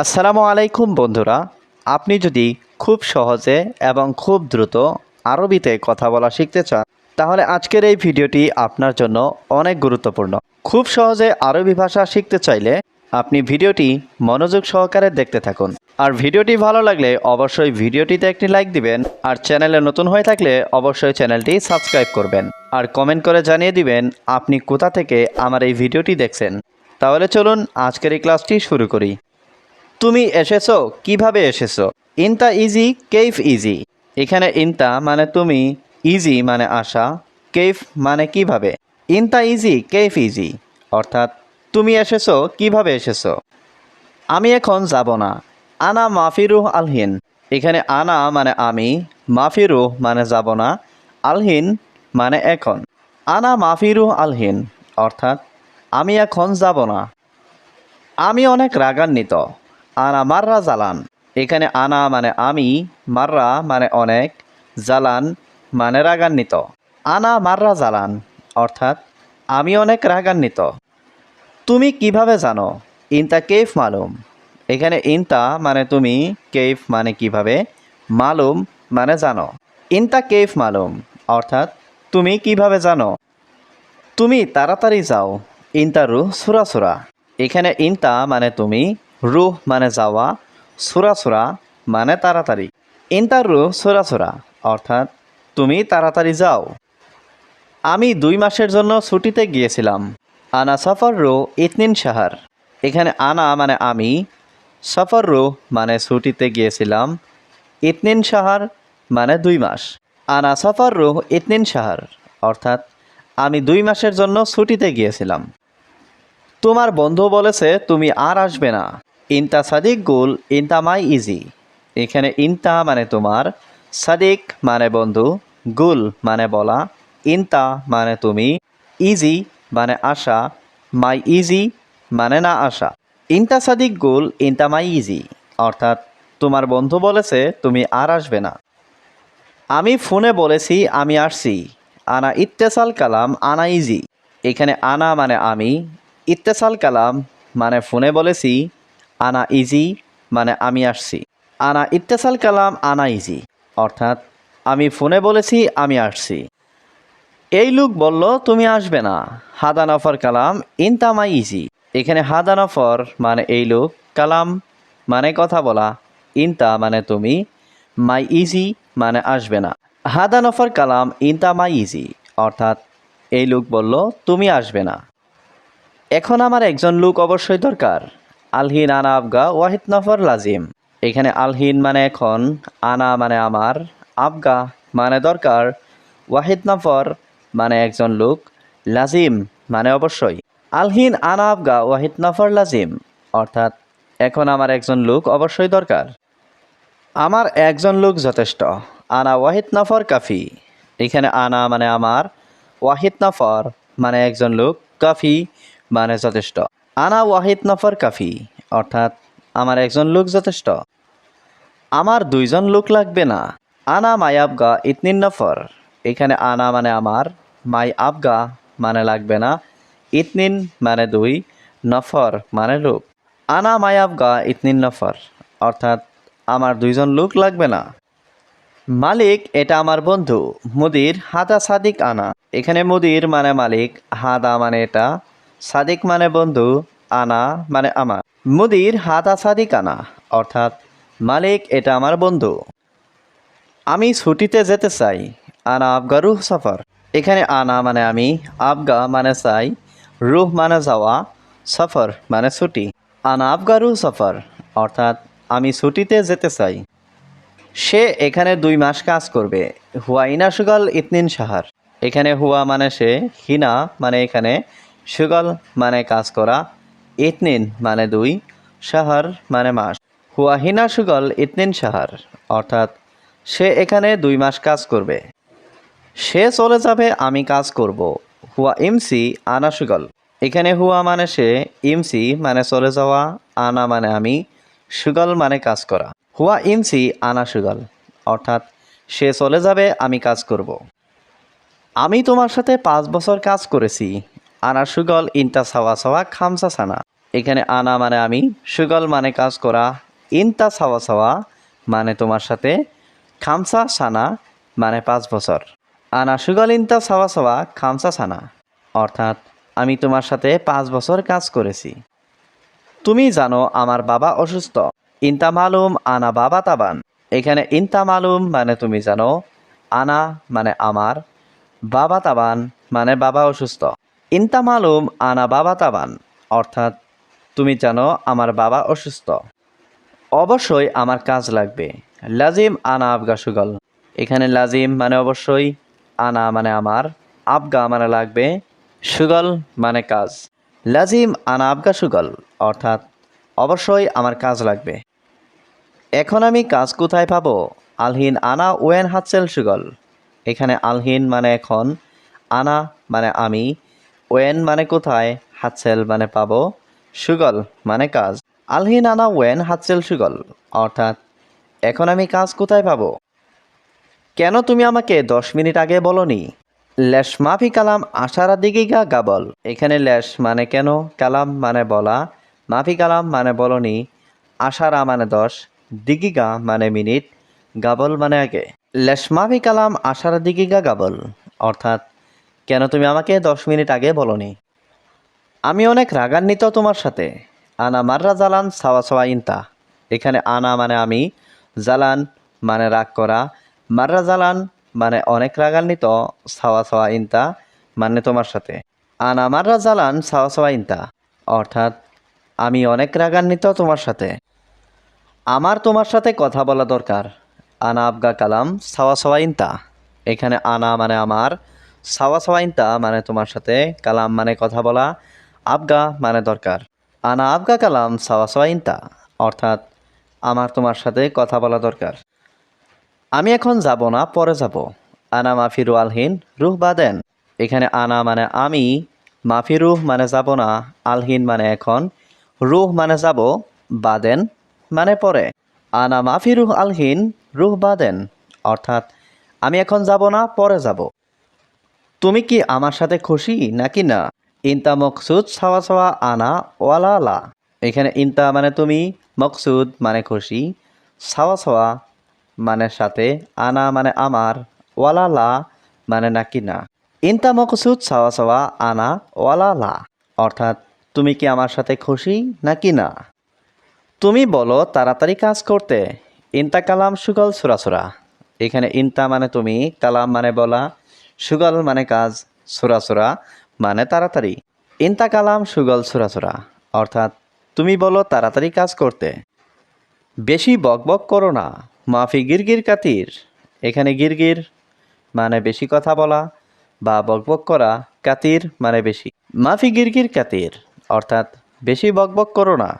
আসসালামু আলাইকুম বন্ধুরা, আপনি যদি খুব সহজে এবং খুব দ্রুত আরবিতে কথা বলা শিখতে চান, তাহলে আজকের এই ভিডিওটি আপনার জন্য অনেক গুরুত্বপূর্ণ। খুব সহজে আরবি ভাষা শিখতে চাইলে আপনি ভিডিওটি মনোযোগ সহকারে দেখতে থাকুন। আর ভিডিওটি ভালো লাগলে অবশ্যই ভিডিওটিতে একটি লাইক দিবেন, আর চ্যানেলে নতুন হয়ে থাকলে অবশ্যই চ্যানেলটি সাবস্ক্রাইব করবেন। আর কমেন্ট করে জানিয়ে দিবেন, আপনি কোথা থেকে আমার এই ভিডিওটি দেখছেন। তাহলে চলুন আজকের এই ক্লাসটি শুরু করি। তুমি এসেছ? কীভাবে এসেছ? ইনতা ইজি, কেইফ ইজি। এখানে ইনতা মানে তুমি, ইজি মানে আসা, কেইফ মানে কীভাবে? ইনতা ইজি, কেইফ ইজি। অর্থাৎ, তুমি এসেছ, কীভাবে এসেছ? আমি এখন যাব না। আনা মাফিরুহ আলহিন। এখানে আনা মানে আমি, মাফিরুহ মানে যাব না। আলহিন মানে এখন। আনা মাফিরুহ আলহিন। অর্থাৎ, আমি এখন যাব না। আমি অনেক রাগান্বিত। আনা মাররা জালান। এখানে আনা মানে আমি, মাররা মানে অনেক, জালান মানে রাগান্বিত। আনা মাররা জালান, অর্থাৎ আমি অনেক রাগান্বিত। তুমি কীভাবে জানো? ইনতা কেফ মালুম? এখানে ইনতা মানে তুমি কেফ মানে কীভাবে? মালুম মানে জানো। ইনতা কেফ মালুম, অর্থাৎ তুমি কীভাবে জানো? তুমি তাড়াতাড়ি যাও। ইনতা রুহ সুরা সুরা। এখানে ইনতা মানে তুমি রুহ মানে যাওয়া, সুরা সুরা মানে তাড়াতাড়ি। ইন্টার রুহ সুরা সুরা, অর্থাৎ তুমি তাড়াতাড়ি যাও। আমি দুই মাসের জন্য ছুটিতে গিয়েছিলাম। আনা সফর রো ইতনিন শাহার। এখানে আনা মানে আমি, সফর রো মানে ছুটিতে গিয়েছিলাম। ইতনিন শাহার মানে দুই মাস। আনা সফর রো ইতনিন শাহার, অর্থাৎ আমি দুই মাসের জন্য ছুটিতে গিয়েছিলাম। তোমার বন্ধু বলেছে তুমি আর আসবে না। ইনতা সাদিক গুল, ইনতা মাই ইজি। এখানে ইনতা মানে তোমার, সাদিক মানে বন্ধু, গুল মানে বলা, ইনতা মানে তুমি, ইজি মানে আশা, মাই ইজি মানে না আসা ইনতা সাদিক গুল, ইনতা মাই ইজি, অর্থাৎ তোমার বন্ধু বলেছে তুমি আর আসবে না। আমি ফোনে বলেছি আমি আসছি, আনা ইত্তেসাল কালাম, আনা ইজি। এখানে আনা মানে আমি, ইত্তেসাল কালাম মানে ফোনে বলেছি আনা ইজি মানে আমি আসছি। আনা ইত্তেসাল কালাম, আনা ইজি অর্থাৎ, আমি ফোনে বলেছি, আমি আসছি। এই লোক বলল, তুমি আসবে না। হাদানফর কালাম ইনতামাই ইজি এখানে হাদানফর মানে এই লোক, কালাম মানে কথা বলা, ইনতা মানে তুমি, মাই ইজি মানে আসবে না। হাদানফর কালাম ইনতা মাই ইজি অর্থাৎ, এই লোক বলল, তুমি আসবে না। এখন আমার একজন লোক অবশ্যই দরকার। আলহিন আনা আবগা, ওয়াহিদ নফর লাজিম। এখানে আলহিন মানে এখন, আনা মানে আমার, আবগা মানে দরকার, ওয়াহিদ নফর মানে একজন লোক, লাজিম মানে অবশ্যই। আলহিন আনা আবগা, ওয়াহিদ নফর লাজিম, অর্থাৎ এখন আমার একজন লোক অবশ্যই দরকার। আমার একজন লোক যথেষ্ট, আনা ওয়াহিদ নফর কাফি। এখানে আনা মানে আমার, ওয়াহিদ নফর মানে একজন লোক, কাফি মানে যথেষ্ট। আনা ওয়াহিদ নফর কাফি, অর্থাৎ আমার একজন লোক যথেষ্ট। আমার দুইজন লোক লাগবে না। আনা মাই আবগা ইতনিন নফর। এখানে আনা মানে আমার, মাই আবগা মানে লাগবে না। ইতনিন মানে দুই, নফর মানে লোক। আনা মাই আবগা ইতনিন নফর, অর্থাৎ আমার দুইজন লোক লাগবে না। মালিক, এটা আমার বন্ধু, মুদির হাদা সাদিক আনা। এখানে মুদির মানে মালিক, হাদা মানে এটা। সাদিক মানে বন্ধু, আনা মানে আমার। মুদির হাদা সাদিক আনা, অর্থাৎ মালিক এটা আমার বন্ধু। আমি ছুটিতে যেতে চাই, আনা আবগা রুহ সফর। এখানে আনা মানে আমি, আবগা মানে চাই, রুহ মানে যাওয়া, সফর মানে ছুটি। আনা আবগা রুহ সফর, অর্থাৎ আমি ছুটিতে যেতে চাই। সে এখানে দুই মাস কাজ করবে, হুয়া ইনা সুগল ইতনিন সাহার এখানে হুয়া মানে সে, হিনা মানে এখানে সুগল মানে কাজ করা, ইতনিন মানে দুই সাহার মানে মাস। হুয়া হিনা সুগল ইতনিন সাহার অর্থাৎ সে এখানে দুই মাস কাজ করবে। সে চলে যাবে, আমি কাজ করব। হুয়া ইমসি আনা সুগল। এখানে হুয়া মানে সে, ইমসি মানে চলে যাওয়া, আনা মানে আমি, সুগল মানে কাজ করা। হুয়া ইমসি আনা সুগল, অর্থাৎ সে চলে যাবে, আমি কাজ করব। আমি তোমার সাথে পাঁচ বছর কাজ করেছি আনা সুগল ইনটা সাওয়া সাওয়া, খামসা সানা। এখানে আনা মানে আমি, সুগল মানে কাজ করা, ইনতা সাওয়া সাওয়া মানে তোমার সাথে, খামসা সানা মানে পাঁচ বছর। আনা সুগল, ইনতা সাওয়া সাওয়া, খামসা সানা। অর্থাৎ, আমি তোমার সাথে পাঁচ বছর কাজ করেছি। তুমি জানো আমার বাবা অসুস্থ। ইনতা মালুম, আনা বাবা তাবান। এখানে ইনতা মালুম মানে তুমি জানো, আনা মানে আমার, বাবা তাবান মানে বাবা অসুস্থ। ইনতা মালুম আনা বাবা তাবান, অর্থাৎ তুমি জানো আমার বাবা অসুস্থ। অবশ্যই আমার কাজ লাগবে। লাজিম আনা আবগা সুগল। এখানে লাজিম মানে অবশ্যই, আনা মানে আমার, আবগা মানে লাগবে, সুগল মানে কাজ। লাজিম আনা আবগা সুগল, অর্থাৎ অবশ্যই আমার কাজ লাগবে। এখন আমি কাজ কোথায় পাবো? আলহিন আনা ওয়েন হাতসেল সুগল। এখানে আলহিন মানে এখন, আনা মানে আমি ওয়েন মানে কোথায়? হাতসেল মানে পাবো। সুগল মানে কাজ। আলহিন আনা ওয়েন হাতসেল সুগল। অর্থাৎ, এখন আমি কাজ কোথায় পাবো? কেন তুমি আমাকে দশ মিনিট আগে বলনি? ল্যাশ মাফি কালাম আশারা দিগিগা গাবল। এখানে ল্যাশ মানে কেন? কালাম মানে বলা। মাফি কালাম মানে বলনি। আশারা মানে দশ। দিগিগা মানে মিনিট। গাবল মানে আগে। ল্যাশ মাফি কালাম আশারা দিগিগা গাবল। অর্থাৎ কেন তুমি আমাকে দশ মিনিট আগে বলনি? আমি অনেক রাগান্বিত তোমার সাথে। আনা মাররা জালান সাওয়া সাওয়া ইনতা। এখানে আনা মানে আমি, জালান মানে রাগ করা। মাররা জালান মানে অনেক রাগান্বিত সাওয়া সাওয়া ইনতা মানে তোমার সাথে। আনা মাররা জালান সাওয়া সাওয়া ইনতা। অর্থাৎ আমি অনেক রাগান্বিত তোমার সাথে। আমার তোমার সাথে কথা বলা দরকার। আনা আবগা কালাম সাওয়া সাওয়া ইনতা। এখানে আনা মানে আমার সাওয়া সাওয়াইনতা মানে তোমার সাথে কালাম মানে কথা বলা, আবগা মানে দরকার। আনা আবগা কালাম, সাওয়া সাওয়া ইনতা, অর্থাৎ আমার তোমার সাথে কথা বলা দরকার। আমি এখন যাব না, পরে যাব। আনা মাফিরু আলহিন রুহ বাদেন। এখানে আনা মানে আমি মাফিরুহ মানে যাব না, আলহিন মানে এখন, রুহ মানে যাব, বাদেন মানে পরে। আনা মাফিরুহ আলহিন, রুহ বাদেন। অর্থাৎ আমি এখন যাব না, পরে যাব। তুমি কি আমার সাথে খুশি নাকি না? ইনতা মকসুদ সাওয়া সাওয়া আনা ওয়ালা এখানে ইনতা মানে তুমি, মকসুদ মানে খুশি সাওয়া সাওয়া মানে সাথে, আনা মানে আমার, ওয়ালা লা মানে নাকি না। ইনতা মকসুদ সাওয়া সাওয়া আনা ওয়ালা লা। অর্থাৎ তুমি কি আমার সাথে খুশি নাকি না? তুমি বলো তাড়াতাড়ি কাজ করতে। ইনতা কালাম সুগল সুরাসুরা এখানে ইনতা মানে তুমি, কালাম মানে বলা সুগল মানে কাজ সুরাসুরা মানে তাড়াতাড়ি। ইনতা কালাম সুগল সুরাসুরা অর্থাৎ তুমি বলো তাড়াতাড়ি কাজ করতে। বেশি বকবক করো না, মাফি গিরগির কাতির। এখানে গিরগির মানে বেশি কথা বলা, বা বকবক করা কাতির মানে বেশি। মাফি গিরগির কাতির, অর্থাৎ বেশি বকবক করো না।